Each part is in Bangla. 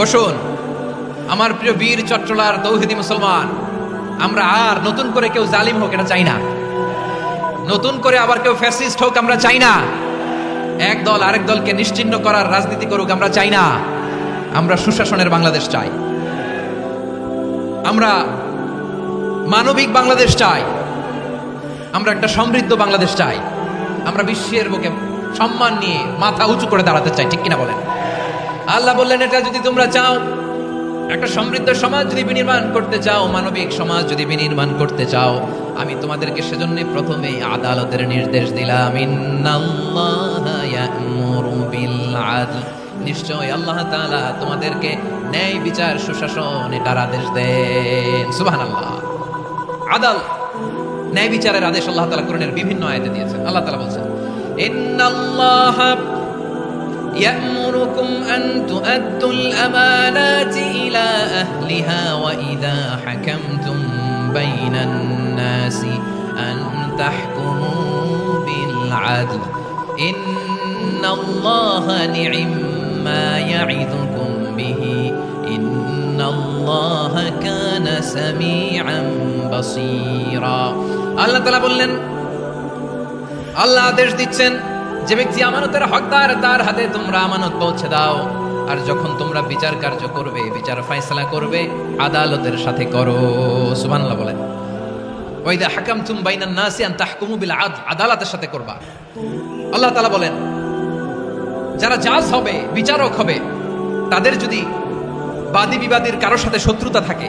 বসুন। আমার প্রিয় বীর চট্টলার তৌহিদি মুসলমান, আমরা আর নতুন করে কেউ জালিম হোক, এটা চাই না। নতুন করে আবার কেউ ফ্যাসিস্ট হোক, আমরা চাই না। এক দল আরেক দলকে নিশ্চিহ্ন করার রাজনীতি করুক, আমরা চাই না। আমরা সুশাসনের বাংলাদেশ চাই। আমরা মানবিক বাংলাদেশ চাই। আমরা একটা সমৃদ্ধ বাংলাদেশ চাই। আমরা বিশ্বের বুকে সম্মান নিয়ে মাথা উঁচু করে দাঁড়াতে চাই, ঠিক কিনা বলেন? আল্লাহ বললেন, এটা যদি তোমরা চাও, একটা সমৃদ্ধ সমাজ যদি বিনির্মাণ করতে চাও, মানবিক সমাজ যদি বিনির্মাণ করতে চাও, আমি তোমাদেরকে সেজন্য প্রথমে আদালতের নির্দেশ দিলাম। নিশ্চয় আল্লাহ তাআলা তোমাদেরকে ন্যায় বিচার, সুশাসন, এটার আদেশ দেন। সুবহানাল্লাহ। আদাল, ন্যায় বিচারের আদেশ আল্লাহ তাআলা কোরআনের বিভিন্ন আয়াতে দিয়েছেন। আল্লাহ তাআলা বলছেন, ইন্নাল্লাহা يأمركم أن تؤدوا الأمانات إلى أهلها وإذا حكمتم بين الناس أن تحكموا بالعدل إن الله نعم ما يعظكم به إن الله كان سميعا بصيرا الله تعالى বললেন আল্লাহ আদেশ দিচ্ছেন যে ব্যক্তি আমানতের হকদার, তার হাতে তোমরা আমানত পৌঁছে দাও। আর যখন তোমরা বিচার কার্য করবে, বিচার ফয়সালা করবে, আদালতের সাথে করো। সুবহানাল্লাহ বলেন। ওয়াইদা হাকামতুম বাইনান নাসি আন তাহকুমু বিল আদ, আদালতের সাথে করবা। আল্লাহ তাআলা বলেন, যারা জাজ হবে, বিচারক হবে, তাদের যদি বাদী বিবাদীর কারোর সাথে শত্রুতা থাকে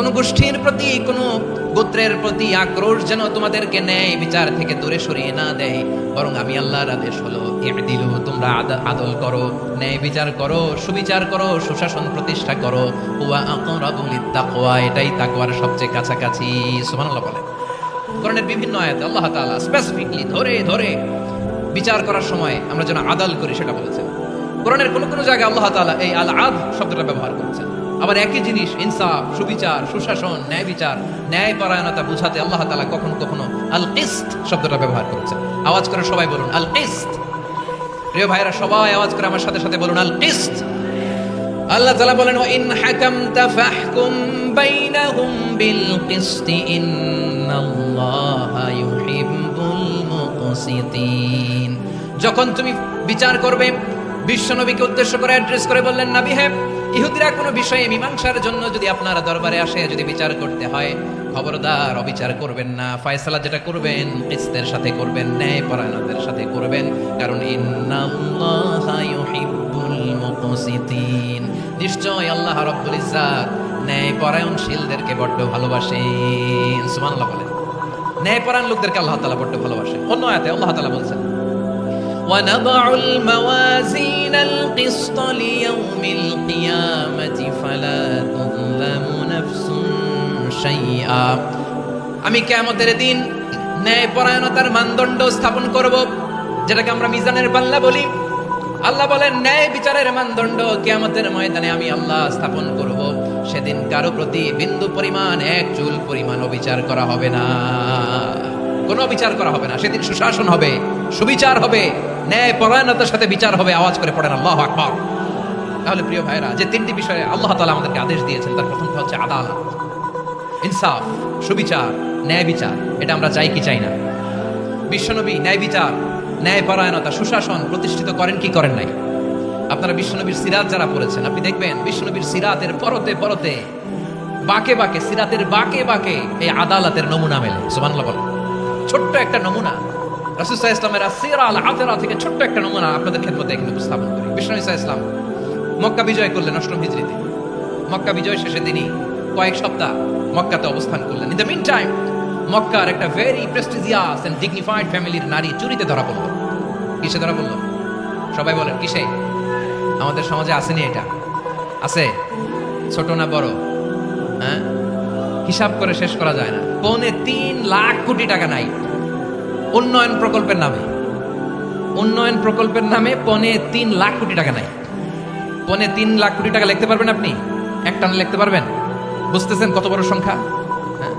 কোন গোষ্ঠীর প্রতি, কোন গোত্রের প্রতি আক্রোশ যেন তোমাদেরকে ন্যায় বিচার থেকে দূরে সরিয়ে না দেয়। বরং আমি আল্লাহর আদেশ হলো দিল তোমরা আদ- আদল করো, ন্যায় বিচার করো, সুবিচার করো, সুশাসন প্রতিষ্ঠা করো। এটাই তাকওয়ার সবচেয়ে কাছাকাছি। সুবহানাল্লাহ বলে কোরআনের বিভিন্ন আয়াতে আল্লাহ তাআলা স্পেসিফিকলি ধরে ধরে বিচার করার সময় আমরা যেন আদাল করি, সেটা বলেছেন। কোরআনের কোন কোন জায়গায় আল্লাহ তাআলা এই আল আদ শব্দটা ব্যবহার করেছেন। আবার একই জিনিস, ইনসাফ, সুবিচার, সুশাসন, ন্যায় বিচার ন্যায় পরায়ণতা বুঝাতে আল্লাহ তালা কখনো কখনো আল কিস্ত শব্দটা ব্যবহার করেছেন। আওয়াজ করে সবাই বলুন আল কিস্ত প্রিয় ভাইরা সবাই আওয়াজ করে আমার সাথে সাথে বলুন আল কিস্ত আল্লাহ তালা বলেন ওয়া ইন হাকামতা ফাহকুম বাইনাহুম বিল কিসত ইন্নাল্লাহা ইউহিব্বুল মুকসিতিন। যখন তুমি বিচার করবে, বিশ্বনবীকে উদ্দেশ্য করে অ্যাড্রেস করে বললেন, নবী হে ইহুদিরা কোনো বিষয়ে মীমাংসার জন্য যদি আপনার দরবারে আসে, যদি বিচার করতে হয়, খবরদার অবিচার করবেন না, ফয়সালা যেটা করবেন, কিস্তের সাথে করবেন, ন্যায় পরায়ণতার সাথে করবেন, কারণ নিশ্চয় আল্লাহ রাব্বুল ইজ্জাত ন্যায় পরায়ণশীলদেরকে বড্ড ভালোবাসেন। সুবহানাল্লাহ বলেন। ন্যায় পরায়ণ লোকদেরকে আল্লাহ তাআলা বড্ড ভালোবাসেন। অন্য আয়াতে আল্লাহ তাআলা বলছেন ونضع الموازين القسط ليوم القيامة فلا تظلم نفس شيئا আমি কেয়ামতের দিন ন্যায় পরায়ণতার মানদণ্ড স্থাপন করব যেটাকে আমরা মিজানের পাল্লা বলি আল্লাহ বলেন ন্যায় বিচারের মানদণ্ড কেয়ামতের ময়দানে আমি আল্লাহ স্থাপন করব সেদিন কারো প্রতি বিন্দু পরিমাণ এক চুল পরিমাণ অবিচার করা হবে না কোনো বিচার করা হবে না সেদিন সুশাসন হবে সুবিচার হবে ন্যায় পরায়ণতার সাথে বিচার হবে, আওয়াজ করে পড়েন আল্লাহ আকবর। তাহলে প্রিয় ভাইরা যে তিনটি বিষয়ে আল্লাহ তালা আমাদেরকে আদেশ দিয়েছেন, তার প্রথমটা হচ্ছে আদালত, ইনসাফ, সুবিচার ন্যায় বিচার এটা আমরা চাই কি চাই না? বিশ্বনবী ন্যায় বিচার ন্যায় পরায়ণতা সুশাসন প্রতিষ্ঠিত করেন কি করেন নাই? আপনারা বিশ্বনবীর সিরাত যারা পড়েছেন, আপনি দেখবেন বিশ্বনবীর সিরাতের পরতে পরতে, বাকে বাকে, সিরাতের বাকে বাকে এই আদালতের নমুনা মেলে। সুবহানাল্লাহ বলেন। ছোট্ট একটা নমুনা। রাসূলুল্লাহ ইসলামের আসিরা আল আতেরা থেকে ছোট্ট একটা নমুনা আপনাদের খেদমতে এখানে উপস্থাপন করি। সাল্লাল্লাহু ইসলাম মক্কা বিজয় করলেন অষ্টম হিজরিতে মক্কা বিজয় শেষে তিনি কয়েক সপ্তাহ মক্কাতে অবস্থান করলেন। ইন দ্য মিন টাইম মক্কার একটা ভেরি প্রেস্টিজিয়াস এন্ড ডিগনিফাইড ফ্যামিলির নারী চুরিতে ধরা পড়ল। কিসে ধরা পড়ল? সবাই বলেন, কিসে? আমাদের সমাজে আসেনি এটা। আছে? ছোট না বড়? হ্যাঁ? হিসাব করে শেষ করা যায় না। পৌনে তিন লাখ কোটি টাকা নাই। উন্নয়ন প্রকল্পের নামে। উন্নয়ন প্রকল্পের নামে পনে তিন লাখ কোটি টাকা নাই পৌনে তিন লাখ কোটি টাকা লিখতে পারবেন আপনি? এক টানে লিখতে পারবেন? বুঝতেছেন কত বড় সংখ্যা? হ্যাঁ।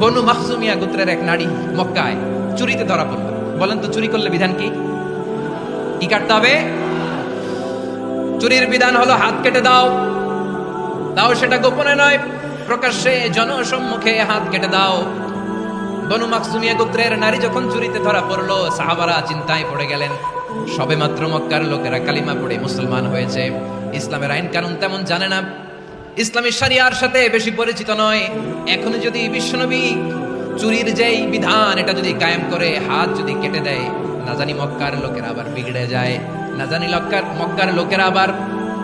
বনু মাহসুমিয়া গোত্রের এক নারী মক্কায় চুরিতে ধরা পড়ল। বলেন তো চুরি করলে বিধান কি? কি কাটতে হবে? চুরির বিধান হলো হাত কেটে দাও। দাও সেটা গোপনে নয়, প্রকাশ্যে জনসম্মুখে হাত কেটে দাও। বনু মাকসুমিয়া গোত্রের নারী যখন চুরিতে ধরা পড়ল, সাহাবারা চিন্তায় পড়ে গেলেন, সবে মাত্র মক্কার লোকেরা কালিমা পড়ে মুসলমান হয়েছে। ইসলামের আইন কানুন তেমন জানে না। ইসলামী শরিয়ার সাথে বেশি পরিচিত নয়। এখন যদি বিশ্বনবী চুরির যেই বিধান, এটা যদি কায়েম করে, হাত যদি কেটে দেয়, না জানি মক্কার লোকেরা আবার বিগড়ে যায়, না জানি লক্কার মক্কার লোকেরা আবার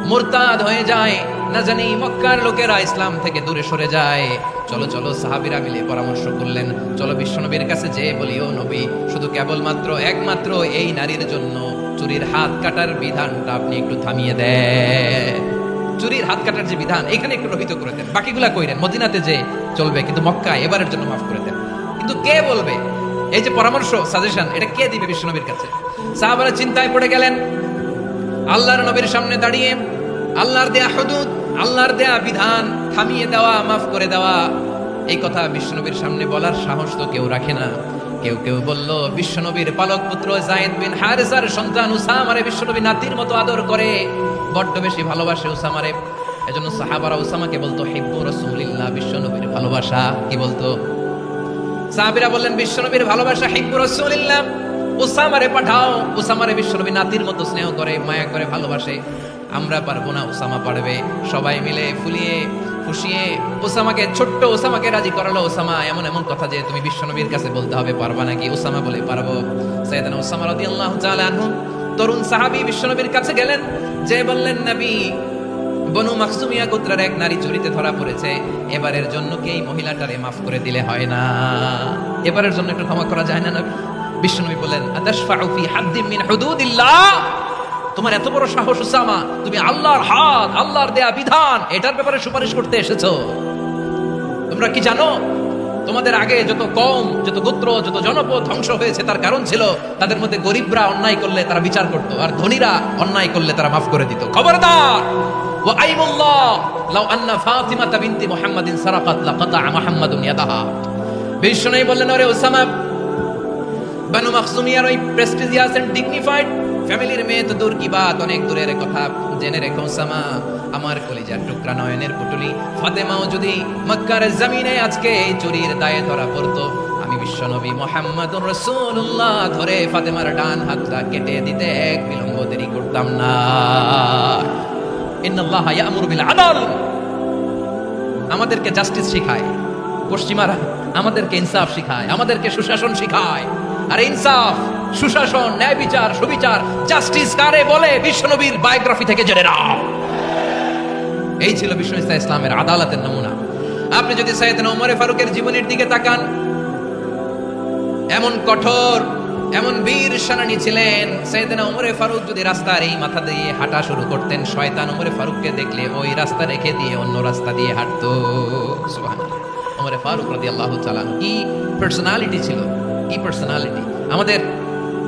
মুরতাদ হয়ে যায়। না জানি মক্কার লোকেরা ইসলাম থেকে দূরে সরে যায়। চলো চলো, সাহাবিরা মিলে পরামর্শ করলেন। চলো, বিশ্বনবীর কাছে যে বলি, ও নবী, শুধু কেবলমাত্র, একমাত্র এই নারীর জন্য চুরির হাত কাটার বিধানটা আপনি একটু থামিয়ে দেন। চুরির হাত কাটার যে বিধান, এখানে একটু রহিত করে দেন। বাকিগুলা কইরেন মদিনাতে যে চলবে, কিন্তু মক্কা এবারের জন্য মাফ করে দেন। কিন্তু কে বলবে? এই যে পরামর্শ সাজেশন এটা কে দিবে বিশ্বনবীর কাছে? সাহাবারা চিন্তায় পড়ে গেলেন। আল্লাহর নবীর সামনে দাঁড়িয়ে, আল্লাহর দেয়া হদুদ আল্লাহর দেয়া বিধান থামিয়ে দেওয়া, মাফ করে দেওয়া, এই কথা বিশ্বনবীর সামনে বলার সাহস তো কেউ রাখে না। কেউ কেউ বলল, বিশ্বনবীর পালক পুত্র জায়েদ বিন হারেসার সন্তান উসামারে বিশ্বনবী নাতির মতো আদর করে, বড্ড বেশি ভালোবাসে উসামারে। এজন্য সাহাবারা উসামাকে বলতো, হিব্বু রাসূলিল্লাহ, বিশ্বনবীর ভালোবাসা। কি বলতো? সাহাবীরা বললেন, বিশ্বনবীর ভালোবাসা, হিব্বু রাসূলিল্লাহ, উসামারে পাঠাও। উসামারে বিশ্বনবী নাতির মতো স্নেহ করে, মায়া করে ভালোবাসে। আমরা পারব না, ওসামা পারবে। সবাই মিলে ফুলিয়ে, ফুসিয়ে, ওসামাকে, ছোট্ট ওসামাকে রাজি করালো। ওসামা, এমন এমন কথা যে তুমি বিশ্বনবীর কাছে বলতে হবে, পারবা নাকি? ওসামা বলে, পারব। সাইয়েদানা ওসামা রাদিয়াল্লাহু তাআলা আনহু, তরুণ সাহাবী বিশ্বনবীর কাছে গেলেন। যে বললেন, নবী, বনু মাকসুমিয়া গোত্রের এক নারী চুরিতে ধরা পড়েছে। এবারের জন্য কি এই মহিলাটারে মাফ করে দিলে হয় না? এবারের জন্য একটু ক্ষমা করা যায় না, নবী? বিশ্বনবী বলেন আতাশফাউ ফি হাদ্দিম মিন হুদুদিল্লাহ? তোমার এত বড় সাহস উসামা, তুমি আল্লাহর হাত, আল্লাহর দেয়া বিধান, এটার ব্যাপারে সুপারিশ করতে এসেছ। তোমরা কি জানো, তোমাদের আগে যত কম যত গোত্র, যত জনপদ ধ্বংস হয়েছে, তার কারণ ছিল তাদের মধ্যে গরিবরা অন্যায় করলে তারা বিচার করত, আর ধনীরা অন্যায় করলে তারা মাফ করে দিত। খবরদার! বললেন, ওরে ওসামা বানু মাখসুমিয়ার ওই প্রেস্টিজিয়াস এন্ড ডিগনিফাইড ফ্যামিলির মেয়ে তো দূর কি বাত? অনেক দূরের কথা। জেনে রেখো, সামা। আমার কলিজার টুকরা নয়নের পুটুলি। ফাতেমাও যদি মক্কার জমিনে আজকে চুরির দায়ে ধরা পড়তো, আমি বিশ্বনবী মোহাম্মদুর রাসূলুল্লাহ ধরে ফাতেমার ডান হাতটা কেটে দিতে এক বিলম্ব দেরি করতাম না। ইন্নাল্লাহ ইয়ামুরু বিল আদল আমাদেরকে জাস্টিস শিখায়। পশ্চিমারা আমাদেরকে ইনসাফ শিখায়। আমাদেরকে সুশাসন শিখায়। আর ইনসাফ সুশাসন, ন্যায় বিচার, সুবিচার জাস্টিস কারে বলে বিশ্বনবীর বায়োগ্রাফি থেকে জেনে নাও। এই ছিল বিশ্ব ইসলাম ইসলামের আদালতের নমুনা। আপনি যদি সৈয়দনা ওমরে ফারুকের জীবনের দিকে তাকান, এমন কঠোর, এমন বীর সেনানী ছিলেন সৈয়দনা ওমরে ফারুক যদি রাস্তার এই মাথা দিয়ে হাঁটা শুরু করতেন, শয়তান ওমরে ফারুককে দেখলে ওই রাস্তা রেখে দিয়ে অন্য রাস্তা দিয়ে হাঁটতো। ওমরে ফারুক রাদিয়াল্লাহু তাআলা কি পার্সোনালিটি ছিল? কি পার্সোনালিটি আমাদের